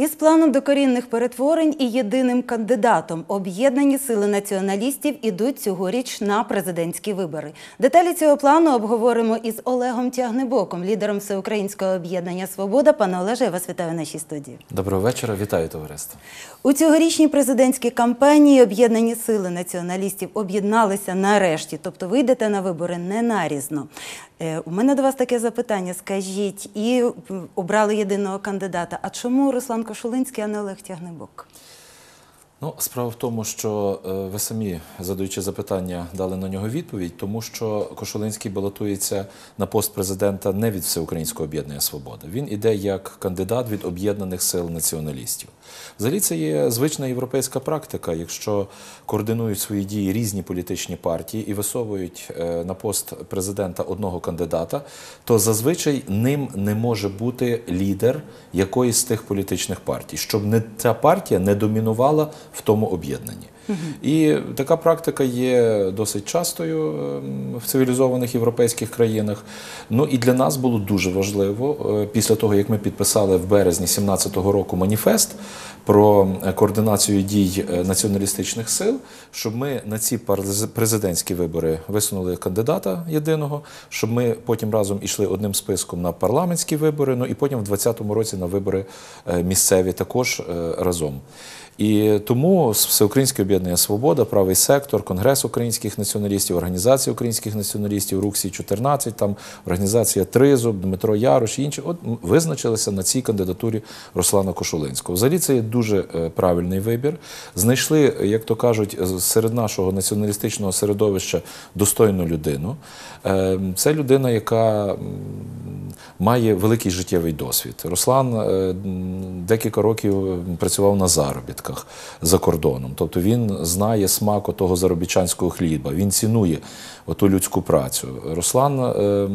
Із планом докорінних перетворень і єдиним кандидатом об'єднані сили націоналістів ідуть цьогоріч на президентські вибори. Деталі цього плану обговоримо із Олегом Тягнебоком, лідером Всеукраїнського об'єднання Свобода. Пане Олеже, я вас вітаю в нашій студії. Доброго вечора, вітаю товариство. У цьогорічній президентській кампанії об'єднані сили націоналістів об'єдналися нарешті, тобто ви йдете на вибори не нарізно. Е, У мене до вас таке запитання. Скажіть, і обрали єдиного кандидата. А чому Руслан Кошулинський, а не Олег Тягнебок? Ну, справа в тому, що е, ви самі, задаючи запитання, дали на нього відповідь, тому що Кошулинський балотується на пост президента не від Всеукраїнського об'єднання Свобода. Він іде як кандидат від об'єднаних сил націоналістів. Взагалі, це є звична європейська практика. Якщо координують свої дії різні політичні партії і висовують е, на пост президента одного кандидата, то зазвичай ним не може бути лідер якоїсь з тих політичних партій, щоб не ця партія не домінувала в тому об'єднанні. І така практика є досить частою ем, в цивілізованих європейських країнах. Ну і для нас було дуже важливо е, після того, як ми підписали в березні 2017 року маніфест про е, координацію дій е, націоналістичних сил, щоб ми на ці президентські вибори висунули кандидата єдиного, щоб ми потім разом ішли одним списком на парламентські вибори, ну і потім в 2020 році на вибори місцеві також разом. І тому Всеукраїнське об'єднання Свобода, правий сектор, Конгрес українських націоналістів, Організація українських націоналістів, Рух Сі 14 там організація Тризуб, Дмитро Ярош і інші от визначилися на цій кандидатурі Руслана Кошулинського. Взагалі це є дуже е, правильний вибір. Знайшли, як то кажуть, серед нашого націоналістичного середовища достойну людину. Е, Це людина, яка має великий життєвий досвід. Руслан е, декілька років працював на заробітках за кордоном. Тобто він знає смак того заробітчанського хліба, він цінує оту людську працю. Руслан е,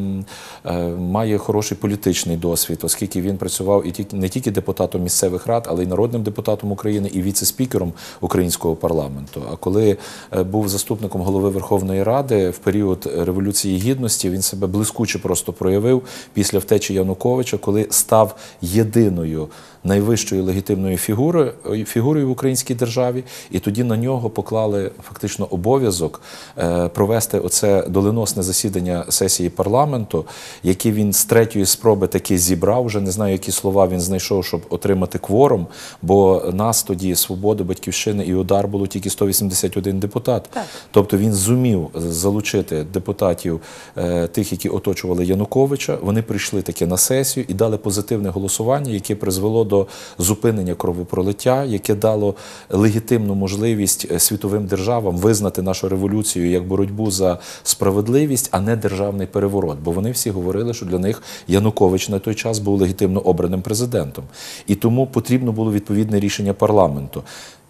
е, має хороший політичний досвід, оскільки він працював і тільки не тільки депутатом місцевих рад, але й народним депутатом України і віце-спікером українського парламенту. А коли е, був заступником голови Верховної Ради в період революції гідності, він себе блискуче просто проявив після втечі Януковича, коли став єдиною найвищою легітимною фігурою, фігурою в українській державі, і тоді на нього поклали фактично обов'язок е, провести оце доленосне засідання сесії парламенту, яке він з третьої спроби таки зібрав. Вже не знаю, які слова він знайшов, щоб отримати кворум. Бо нас тоді свободи, батьківщини і удар було тільки 181 депутат. Так. Тобто він зумів залучити депутатів е, тих, які оточували Януковича. Вони прийшли таки на сесію і дали позитивне голосування, яке призвело до зупинення кровопролиття, яке дало легітимну можливість е, світовим державам визнати нашу революцію як боротьбу за справедливість, а не державний переворот. Бо вони всі говорили, що для них Янукович на той час був легітимно обраним президентом, і тому потрібно було відповідне рішення парламенту.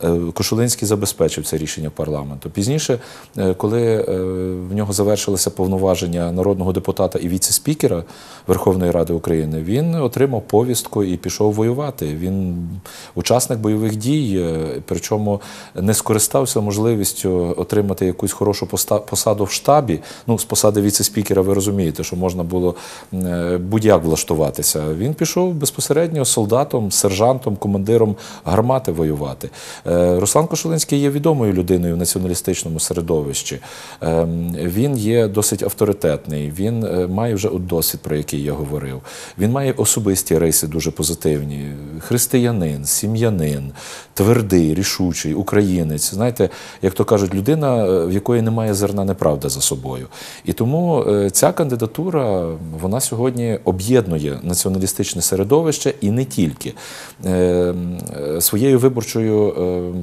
Е, Кошулинський забезпечив це рішення парламенту. Пізніше, е, коли е, в нього завершилися повноваження народного депутата і віце-спікера Верховної Ради України, він отримав повістку і пішов воювати. Він учасник бойових дій, причому не скористався можливістю отримати якусь хорошу посаду в штабі. Ну, з посади віце-спікера ви розумієте, що можна було будь-як влаштуватися. Він пішов безпосередньо солдатом, сержантом, командиром гармати воювати. Е, Руслан Кошулинський є відомою людиною в націоналістичному середовищі. Е, Він є досить авторитетний, він е, має вже досвід, про який я говорив. Він має особисті риси дуже позитивні. Християнин, сім'янин, твердий, рішучий, українець. Знаєте, як то кажуть, людина, е, в якої немає зерна неправди за собою. І тому ця кандидатура вона сьогодні об'єднує націоналістичне середовище і не тільки. Е, е, Своєю виборчою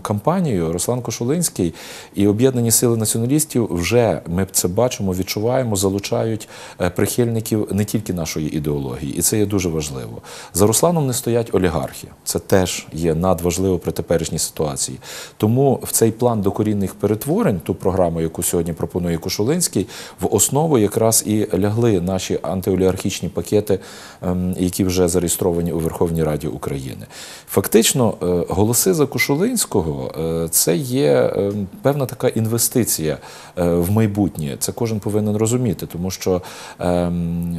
кампанією Руслан Кошулинський і об'єднані сили націоналістів вже ми це бачимо, відчуваємо, залучають е, прихильників не тільки нашої ідеології, і це є дуже важливо. За Русланом не стоять олігархи. Це теж є надважливо при теперішній ситуації. Тому в цей план докорінних перетворень, ту програму, яку сьогодні пропонує Кошулинський, в основу якраз і лягли наші антиолігархічні пакети, ем, які вже зареєстровані у Верховній Раді України. Фактично, е, голоси за Кошулинського Кошулинського е, це є е, певна така інвестиція е, в майбутнє. Це кожен повинен розуміти, тому що ем,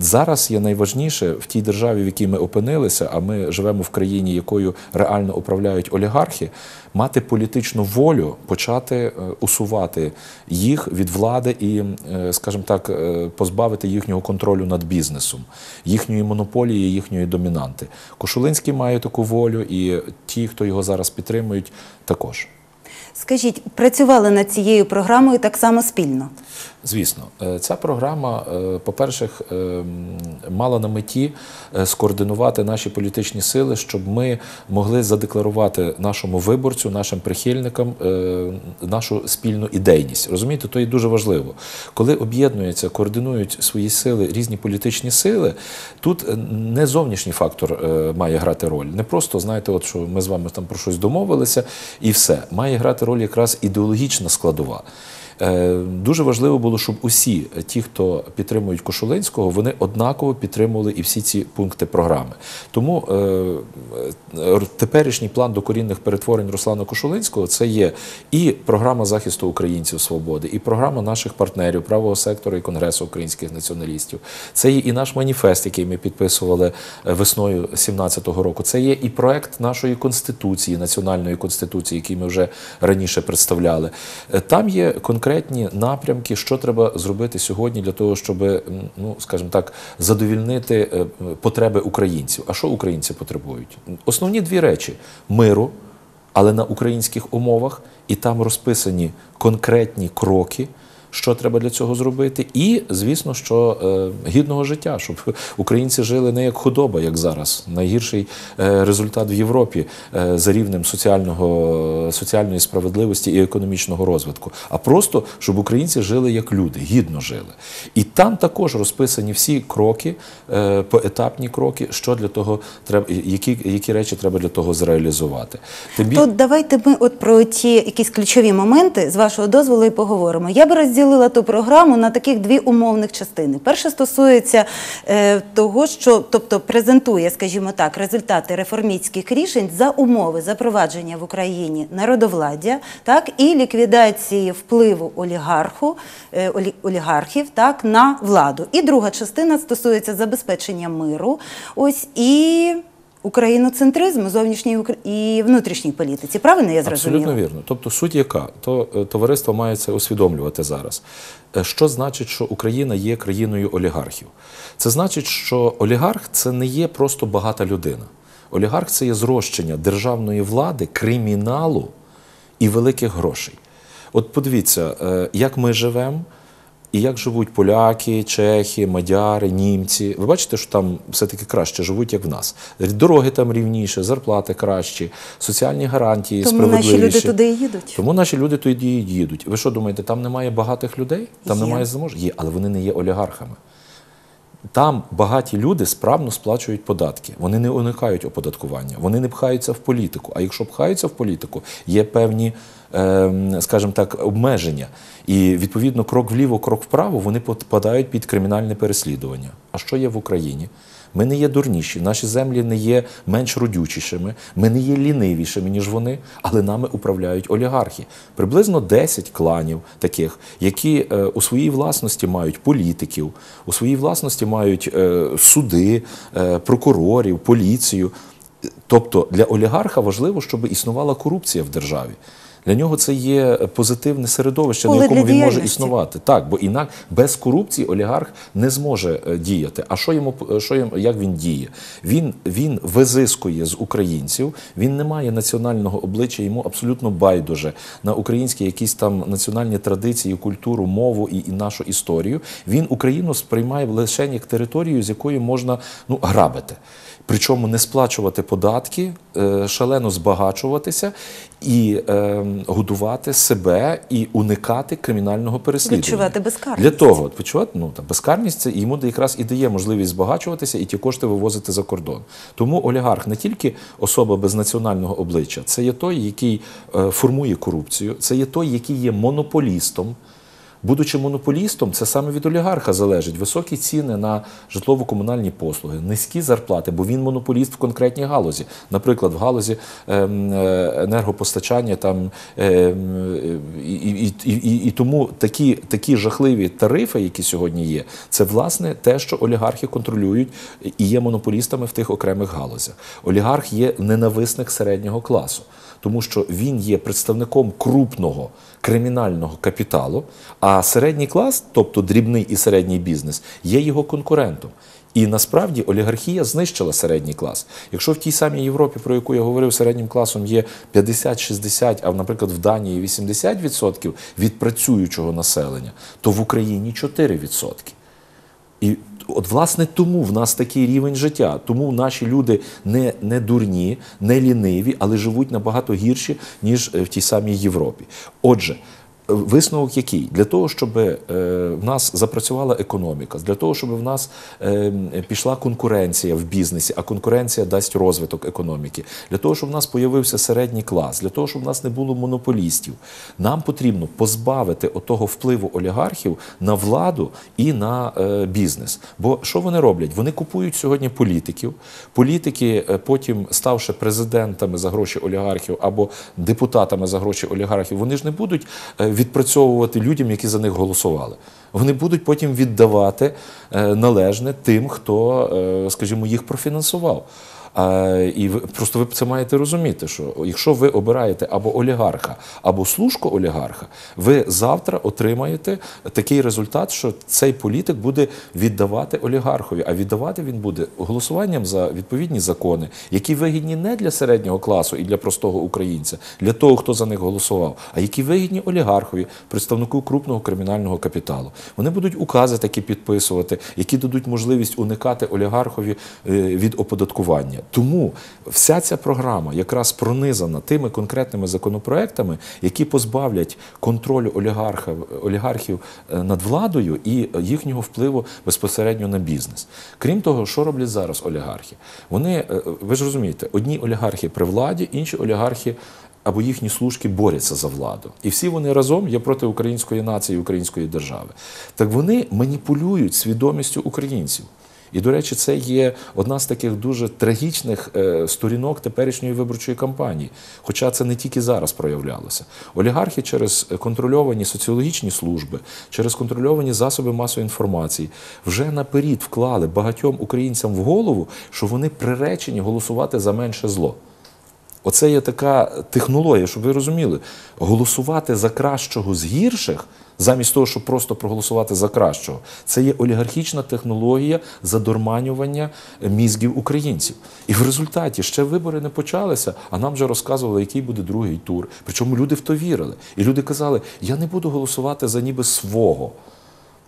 зараз є найважніше в тій державі, в якій ми опинилися, а ми живемо в країні, якою реально управляють олігархи, мати політичну волю, почати усувати їх від влади і, скажімо так, позбавити їхнього контролю над бізнесом, їхньої монополії, їхньої домінанти. Кошулинський має таку волю, і ті, хто його зараз підтримують, також. Скажіть, працювали над цією програмою так само спільно? Звісно, Е, ця програма, е, по-перше, е, мала на меті скоординувати наші політичні сили, щоб ми могли задекларувати нашому виборцю, нашим прихильникам нашу спільну ідейність. Розумієте, то є дуже важливо. Коли об'єднуються, координують свої сили різні політичні сили, тут не зовнішній фактор має грати роль. Не просто знаєте, от що ми з вами там про щось домовилися, і все має грати роль якраз ідеологічна складова. Е, Дуже важливо було, щоб усі ті, хто підтримують Кошулинського, вони однаково підтримували і всі ці пункти програми. Тому е, е, теперішній план докорінних перетворень Руслана Кошулинського це є і програма захисту українців свободи, і програма наших партнерів правого сектору і Конгресу українських націоналістів. Це є і наш маніфест, який ми підписували весною 2017 року. Це є і проект нашої конституції, національної конституції, який ми вже раніше представляли. Там є конкретні напрямки, що треба зробити сьогодні для того, щоб, ну скажімо так, задовільнити е, потреби українців. А що українці потребують? Основні дві речі: миру, але на українських умовах, і там розписані конкретні кроки. Що треба для цього зробити, і звісно, що е, гідного життя, щоб українці жили не як худоба, як зараз. Найгірший е, результат в Європі е, за рівнем соціального, соціальної справедливості і економічного розвитку, а просто щоб українці жили як люди, гідно жили. І там також розписані всі кроки, е, поетапні кроки, що для того треба, які, які речі треба для того зреалізувати. Тим бі- То давайте ми от про ті якісь ключові моменти з вашого дозволу і поговоримо. Я би розділила ту програму на таких дві умовних частини. Перша стосується е, того, що тобто презентує, скажімо так, результати реформістських рішень за умови запровадження в Україні народовладдя, так і ліквідації впливу олігарху е, олі- олігархів так на владу. І друга частина стосується забезпечення миру. Ось і україноцентризму, зовнішній укр- і внутрішній політиці. Правильно я зрозуміла? Абсолютно вірно. Тобто суть яка? То е, товариство має це усвідомлювати зараз. Е, Що значить, що Україна є країною олігархів? Це значить, що олігарх це не є просто багата людина. Олігарх це є зрощення державної влади, криміналу і великих грошей. От подивіться, е, як ми живемо. І як живуть поляки, чехи, мадяри, німці. Ви бачите, що там все-таки краще живуть, як в нас. Дороги там рівніше, зарплати кращі, соціальні гарантії Тому справедливіші. наші люди туди і їдуть. Тому наші люди туди і їдуть. Ви що думаєте, там немає багатих людей? Там Є. немає заможних? Є, але вони не є олігархами. Там багаті люди справно сплачують податки. Вони не уникають оподаткування, вони не пхаються в політику. А якщо пхаються в політику, є певні, скажімо так, обмеження. І відповідно, крок вліво, крок вправо, вони підпадають під кримінальне переслідування. А що є в Україні? Ми не є дурніші, наші землі не є менш родючішими, ми не є лінивішими, ніж вони, але нами управляють олігархи. Приблизно 10 кланів таких, які е, у своїй власності мають політиків, у своїй власності мають е, суди, е, прокурорів, поліцію. Тобто для олігарха важливо, щоб існувала корупція в державі. Для нього це є позитивне середовище, Поле на якому він може існувати. Так, бо інак без корупції олігарх не зможе е, діяти. А що йому що йому, як він діє? Він, він визискує з українців, він не має національного обличчя, йому абсолютно байдуже на українські якісь там національні традиції, культуру, мову і, і нашу історію. Він Україну сприймає лише як територію, з якої можна ну грабити. Причому не сплачувати податки, е, шалено збагачуватися і е, годувати себе і уникати кримінального переслідування. Відчувати безкарність. Для того відчувати, ну та безкарність це йому якраз і дає можливість збагачуватися і ті кошти вивозити за кордон. Тому олігарх не тільки особа без національного обличчя, це є той, який е, формує корупцію, це є той, який є монополістом. Будучи монополістом, це саме від олігарха залежить. Високі ціни на житлово-комунальні послуги, низькі зарплати, бо він монополіст в конкретній галузі. Наприклад, в галузі ем, е, енергопостачання там ем, і, і, і, і, тому такі, такі жахливі тарифи, які сьогодні є, це власне те, що олігархи контролюють і є монополістами в тих окремих галузях. Олігарх є ненависник середнього класу, тому що він є представником крупного кримінального капіталу, а середній клас, тобто дрібний і середній бізнес, є його конкурентом. І насправді олігархія знищила середній клас. Якщо в тій самій Європі, про яку я говорив, середнім класом є 50-60, а наприклад в Данії 80% від працюючого населення, то в Україні 4%. І от, власне, тому в нас такий рівень життя. Тому наші люди не, не дурні, не ліниві, але живуть набагато гірші, ніж е, в тій самій Європі. Отже, Висновок який? Для того, щоб е, в нас запрацювала економіка, для того, щоб в нас е, пішла конкуренція в бізнесі, а конкуренція дасть розвиток економіки, для того, щоб в нас появився середній клас, для того, щоб в нас не було монополістів, нам потрібно позбавити отого впливу олігархів на владу і на е, бізнес. Бо що вони роблять? Вони купують сьогодні політиків. Політики, потім ставши президентами за гроші олігархів або депутатами за гроші олігархів, вони ж не будуть відпрацьовувати людям, які за них голосували. Вони будуть потім віддавати е, належне тим, хто, е, скажімо, їх профінансував. І ви просто ви це маєте розуміти, що якщо ви обираєте або олігарха, або служку олігарха, ви завтра отримаєте такий результат, що цей політик буде віддавати олігархові, а віддавати він буде голосуванням за відповідні закони, які вигідні не для середнього класу і для простого українця, для того, хто за них голосував, а які вигідні олігархові, представнику крупного кримінального капіталу. Вони будуть укази такі підписувати, які дадуть можливість уникати олігархові е, від оподаткування. Тому вся ця програма якраз пронизана тими конкретними законопроектами, які позбавлять контролю олігарха, олігархів е, над владою і їхнього впливу безпосередньо на бізнес. Крім того, що роблять зараз олігархи? Вони, е, ви ж розумієте, одні олігархи при владі, інші олігархи. Або їхні служки борються за владу, і всі вони разом є проти української нації, української держави. Так вони маніпулюють свідомістю українців. І, до речі, це є одна з таких дуже трагічних е, сторінок теперішньої виборчої кампанії. Хоча це не тільки зараз проявлялося. Олігархи через контрольовані соціологічні служби, через контрольовані засоби масової інформації вже наперед вклали багатьом українцям в голову, що вони приречені голосувати за менше зло. Оце є така технологія, щоб ви розуміли, голосувати за кращого з гірших, замість того, щоб просто проголосувати за кращого, це є олігархічна технологія задурманювання мізків українців. І в результаті ще вибори не почалися, а нам вже розказували, який буде другий тур. Причому люди в то вірили. І люди казали, я не буду голосувати за ніби свого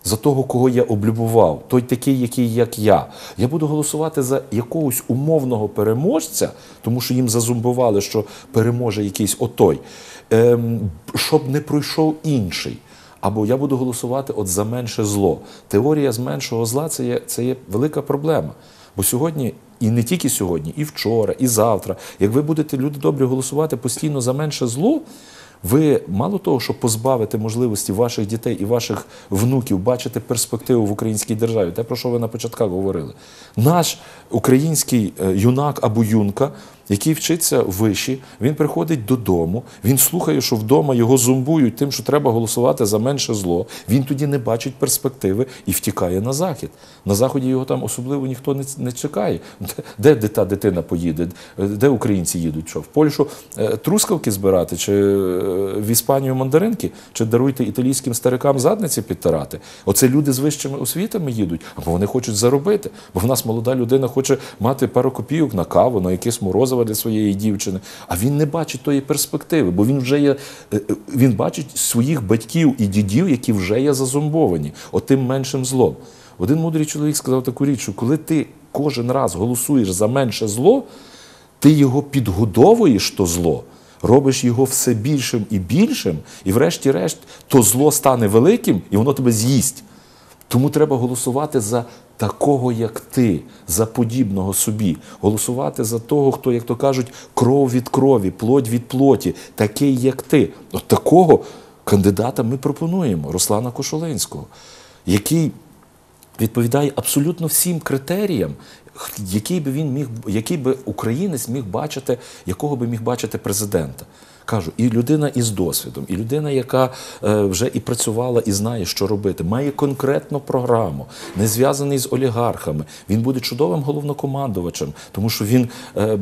за того, кого я облюбував, той такий, який як я. Я буду голосувати за якогось умовного переможця, тому що їм зазумбували, що переможе якийсь отой, ем, щоб не пройшов інший. Або я буду голосувати от за менше зло. Теорія з меншого зла це є, це є велика проблема. Бо сьогодні, і не тільки сьогодні, і вчора, і завтра, як ви будете люди добрі голосувати постійно за менше зло, ви мало того, що позбавите можливості ваших дітей і ваших внуків бачити перспективу в українській державі, те, про що ви на початках говорили. Наш український е, юнак або юнка, який вчиться в виші, він приходить додому, він слухає, що вдома його зумбують тим, що треба голосувати за менше зло. Він тоді не бачить перспективи і втікає на захід. На заході його там особливо ніхто не, чекає. Де, де та дитина поїде? Де українці їдуть? Що в Польщу е, трускавки збирати, чи е, в Іспанію мандаринки, чи даруйте італійським старикам задниці підтирати? Оце люди з вищими освітами їдуть, або вони хочуть заробити. Бо в нас молода людина хоче мати пару копійок на каву, на якесь морозиво для своєї дівчини. А він не бачить тої перспективи, бо він вже є. е, е, Він бачить своїх батьків і дідів, які вже є зазомбовані, отим меншим злом. Один мудрий чоловік сказав таку річ, що коли ти кожен раз голосуєш за менше зло, ти його підгодовуєш то зло, робиш його все більшим і більшим, і врешті-решт то зло стане великим, і воно тебе з'їсть. Тому треба голосувати за такого, як ти, за подібного собі. Голосувати за того, хто, як то кажуть, кров від крові, плоть від плоті, такий, як ти. От такого кандидата ми пропонуємо Руслана Кошулинського, який відповідає абсолютно всім критеріям, який би він міг, який би українець міг бачити, якого би міг бачити президента. Кажу, і людина із досвідом, і людина, яка е, вже і працювала, і знає, що робити, має конкретну програму, не зв'язаний з олігархами. Він буде чудовим головнокомандувачем, тому що він, е, е,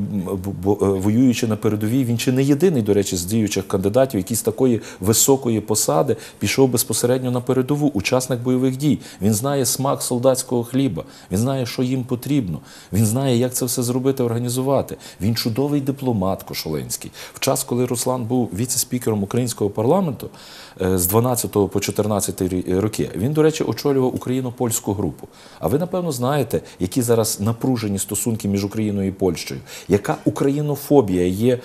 воюючи на передовій, він чи не єдиний, до речі, з діючих кандидатів, який з такої високої посади пішов безпосередньо на передову, учасник бойових дій. Він знає смак солдатського хліба, він знає, що їм потрібно. Він знає, як це все зробити, організувати. Він чудовий дипломат Кошолинський. В час, коли Руслан був віце-спікером українського парламенту е, з 12 по 14 рі- роки, він, до речі, очолював україно-польську групу. А ви, напевно, знаєте, які зараз напружені стосунки між Україною і Польщею, яка українофобія є е,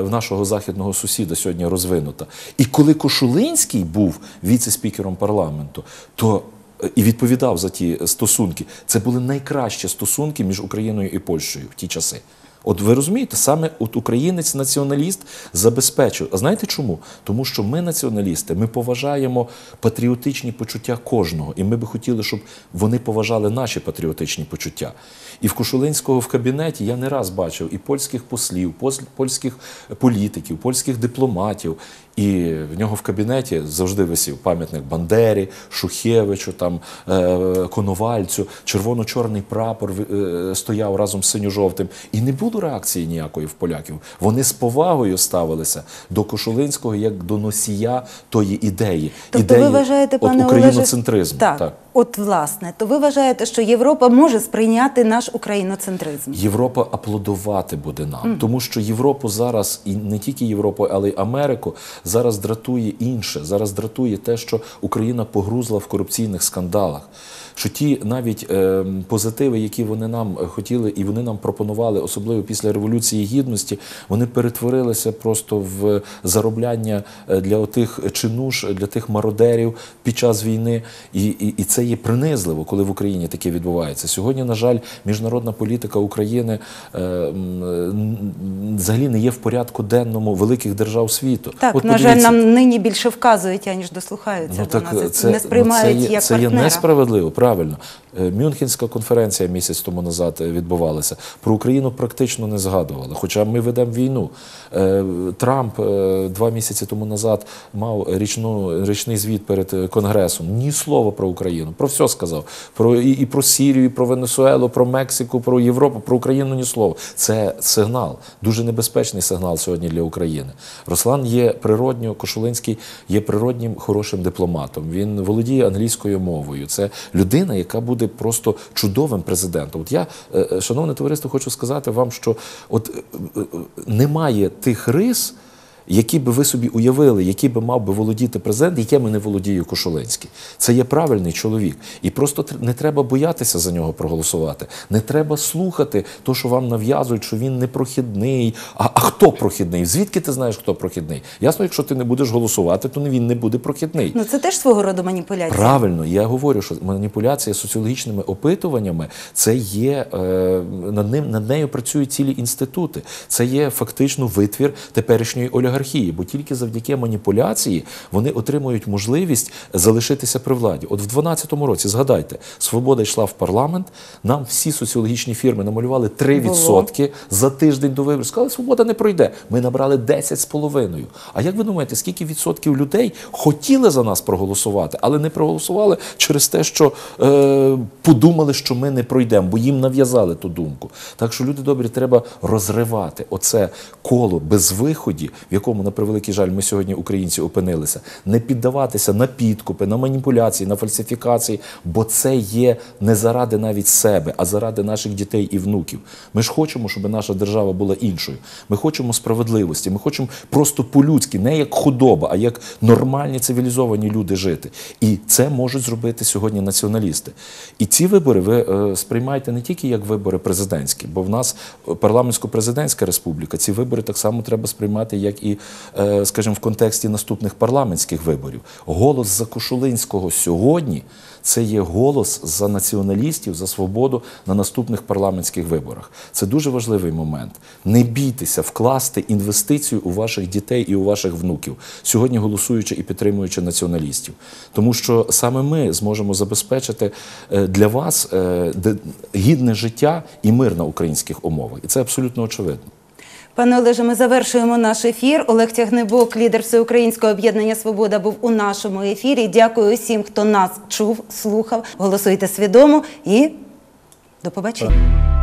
в нашого західного сусіда сьогодні розвинута. І коли Кошулинський був віце-спікером парламенту, то е, і відповідав за ті стосунки. Це були найкращі стосунки між Україною і Польщею в ті часи. От ви розумієте, саме от українець-націоналіст забезпечив. А знаєте чому? Тому що ми, націоналісти, ми поважаємо патріотичні почуття кожного, і ми би хотіли, щоб вони поважали наші патріотичні почуття. І в Кошулинського в кабінеті я не раз бачив і польських послів, пос- польських політиків, польських дипломатів. І в нього в кабінеті завжди висів пам'ятник Бандері, Шухевичу, там, е, Коновальцю, червоно-чорний прапор е, стояв разом з синьо-жовтим. І не було реакції ніякої в поляків. Вони з повагою ставилися до Кошулинського як до носія тої ідеї. Тобто ідеї ви вважаєте, от пане україноцентризму. Олеже, так, от власне, то ви вважаєте, що Європа може сприйняти наш україноцентризм? Європа аплодувати буде нам, тому що Європу зараз, і не тільки Європу, але й Америку, зараз дратує інше. Зараз дратує те, що Україна погрузла в корупційних скандалах. Що ті навіть е, позитиви, які вони нам хотіли і вони нам пропонували, особливо після революції гідності, вони перетворилися просто в заробляння е, для отих чинуш, для тих мародерів під час війни. І, і, і це є принизливо, коли в Україні таке відбувається. Сьогодні, на жаль, міжнародна політика України е, м, взагалі не є в порядку денному великих держав світу. Так, От на жаль, нам нині більше вказують, аніж дослухаються Ну, до так, нас. це, не сприймають ну, це є, як це є партнера. несправедливо, правильно. Е, Мюнхенська конференція місяць тому назад е, відбувалася. Про Україну практично не згадували. Хоча ми ведемо війну. Е, Трамп два місяці тому назад мав річну, річний звіт перед Конгресом. Ні слова про Україну. Про все сказав. Про, і, і про Сірію, і про Венесуелу, про Мексику, про Європу, про Україну ні слова. Це сигнал, дуже небезпечний сигнал сьогодні для України. Руслан є природньо, Кошулинський є природнім хорошим дипломатом. Він володіє англійською мовою. Це людина, яка буде просто чудовим президентом. От я, е, е, шановне товариство, хочу сказати вам, що от е, немає тих рис. Які би ви собі уявили, який би мав би володіти президент, якими не володіє Кошулинський. Це є правильний чоловік. І просто не треба боятися за нього проголосувати. Не треба слухати то, що вам нав'язують, що він непрохідний. А, а хто прохідний? Звідки ти знаєш, хто прохідний? Ясно, якщо ти не будеш голосувати, то він не буде прохідний. Ну це теж свого роду маніпуляція. Правильно, я говорю, що маніпуляція соціологічними опитуваннями це є е, над ним над нею працюють цілі інститути. Це є фактично витвір теперішньої олігархії, бо тільки завдяки маніпуляції вони отримують можливість залишитися при владі. От в 12-му році згадайте, свобода йшла в парламент. Нам всі соціологічні фірми намалювали 3% за тиждень до виборів. Сказали, свобода не пройде. Ми набрали 10,5%. А як ви думаєте, скільки відсотків людей хотіли за нас проголосувати, але не проголосували через те, що е, подумали, що ми не пройдемо, бо їм нав'язали ту думку. Так що, люди добрі, треба розривати оце коло безвиході, в якому, на превеликий жаль, ми сьогодні, українці, опинилися, не піддаватися на підкупи, на маніпуляції, на фальсифікації, бо це є не заради навіть себе, а заради наших дітей і внуків. Ми ж хочемо, щоб наша держава була іншою. Ми хочемо справедливості. Ми хочемо просто по-людськи, не як худоба, а як нормальні цивілізовані люди жити. І це можуть зробити сьогодні націоналісти. І ці вибори ви е, сприймаєте не тільки як вибори президентські, бо в нас парламентсько-президентська республіка. Ці вибори так само треба сприймати, як і, е, скажімо, в контексті наступних парламентських виборів. Голос за Кошулинського сьогодні це є голос за націоналістів, за свободу на наступних парламентських виборах. Це дуже важливий момент. Не бійтеся вкласти інвестицію у ваших дітей і у ваших внуків, сьогодні голосуючи і підтримуючи націоналістів. Тому що саме ми зможемо забезпечити е, для вас е, гідне життя і мир на українських умовах. І це абсолютно очевидно. Пане Олеже, ми завершуємо наш ефір. Олег Тягнебок, лідер Всеукраїнського об'єднання Свобода, був у нашому ефірі. Дякую усім, хто нас чув, слухав. Голосуйте свідомо і до побачення.